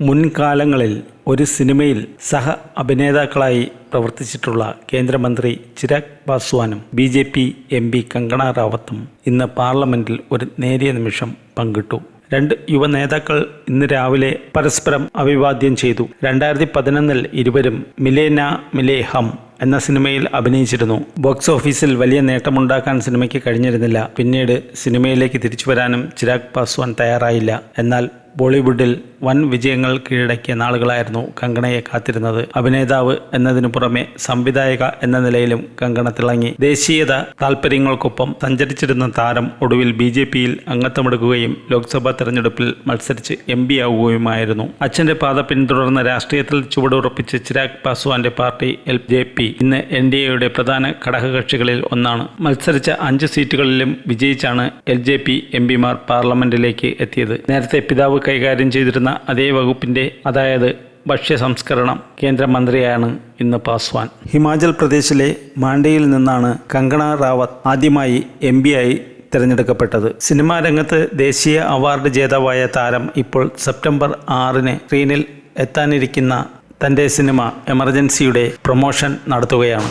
മുൻകാലങ്ങളിൽ ഒരു സിനിമയിൽ സഹ അഭിനേതാക്കളായി പ്രവർത്തിച്ചിട്ടുള്ള കേന്ദ്രമന്ത്രി Chirag പാസ്വാനും B J P M P Kangana റാവത്തും ഇന്ന് പാർലമെന്റിൽ ഒരു നേരിയ നിമിഷം പങ്കിട്ടു. രണ്ട് യുവ നേതാക്കൾ ഇന്ന് രാവിലെ പരസ്പരം അഭിവാദ്യം ചെയ്തു. രണ്ടായിരത്തി പതിനൊന്നിൽ ഇരുവരും മിലേന മിലേഹം എന്ന സിനിമയിൽ അഭിനയിച്ചിരുന്നു. ബോക്സ് ഓഫീസിൽ വലിയ നേട്ടമുണ്ടാക്കാൻ സിനിമയ്ക്ക് കഴിഞ്ഞിരുന്നില്ല. പിന്നീട് സിനിമയിലേക്ക് തിരിച്ചു വരാനും ചിരാഗ് പാസ്വാൻ തയ്യാറായില്ല. എന്നാൽ ബോളിവുഡിൽ വൻ വിജയങ്ങൾ കീഴടക്കിയ നാളുകളായിരുന്നു കങ്കണയെ കാത്തിരുന്നത്. അഭിനേതാവ് എന്നതിനു പുറമെ സംവിധായക എന്ന നിലയിലും കങ്കണ തിളങ്ങി ദേശീയത താൽപ്പര്യങ്ങൾക്കൊപ്പം സഞ്ചരിച്ചിരുന്ന താരം ഒടുവിൽ ബി ജെ പിയിൽ അംഗത്വമെടുക്കുകയും ലോക്സഭാ തെരഞ്ഞെടുപ്പിൽ മത്സരിച്ച് എം പി ആവുകയുമായിരുന്നു. അച്ഛന്റെ പാത പിന്തുടർന്ന രാഷ്ട്രീയത്തിൽ ചുവടുറപ്പിച്ച് ചിരാഗ് പാസ്വാന്റെ പാർട്ടി എൽ ജെ പി ഇന്ന് എൻ ഡി എയുടെ പ്രധാന ഘടകകക്ഷികളിൽ ഒന്നാണ്. മത്സരിച്ച അഞ്ച് സീറ്റുകളിലും വിജയിച്ചാണ് എൽ ജെ പി എം പിമാർ പാർലമെന്റിലേക്ക് എത്തിയത്. നേരത്തെ പിതാവ് കൈകാര്യം ചെയ്തിരുന്ന അതേ വകുപ്പിന്റെ അതായത് ഭക്ഷ്യ സംസ്കരണം കേന്ദ്രമന്ത്രിയാണ് ഇന്ന് പാസ്വാൻ. ഹിമാചൽ പ്രദേശിലെ മാണ്ഡയിൽ നിന്നാണ് കങ്കണ റാവത്ത് ആദ്യമായി എം ആയി തിരഞ്ഞെടുക്കപ്പെട്ടത്. സിനിമാ രംഗത്ത് ദേശീയ അവാർഡ് ജേതാവായ താരം ഇപ്പോൾ സെപ്റ്റംബർ ആറിന് സ്ക്രീനിൽ എത്താനിരിക്കുന്ന തന്റെ സിനിമ എമർജൻസിയുടെ പ്രൊമോഷൻ നടത്തുകയാണ്.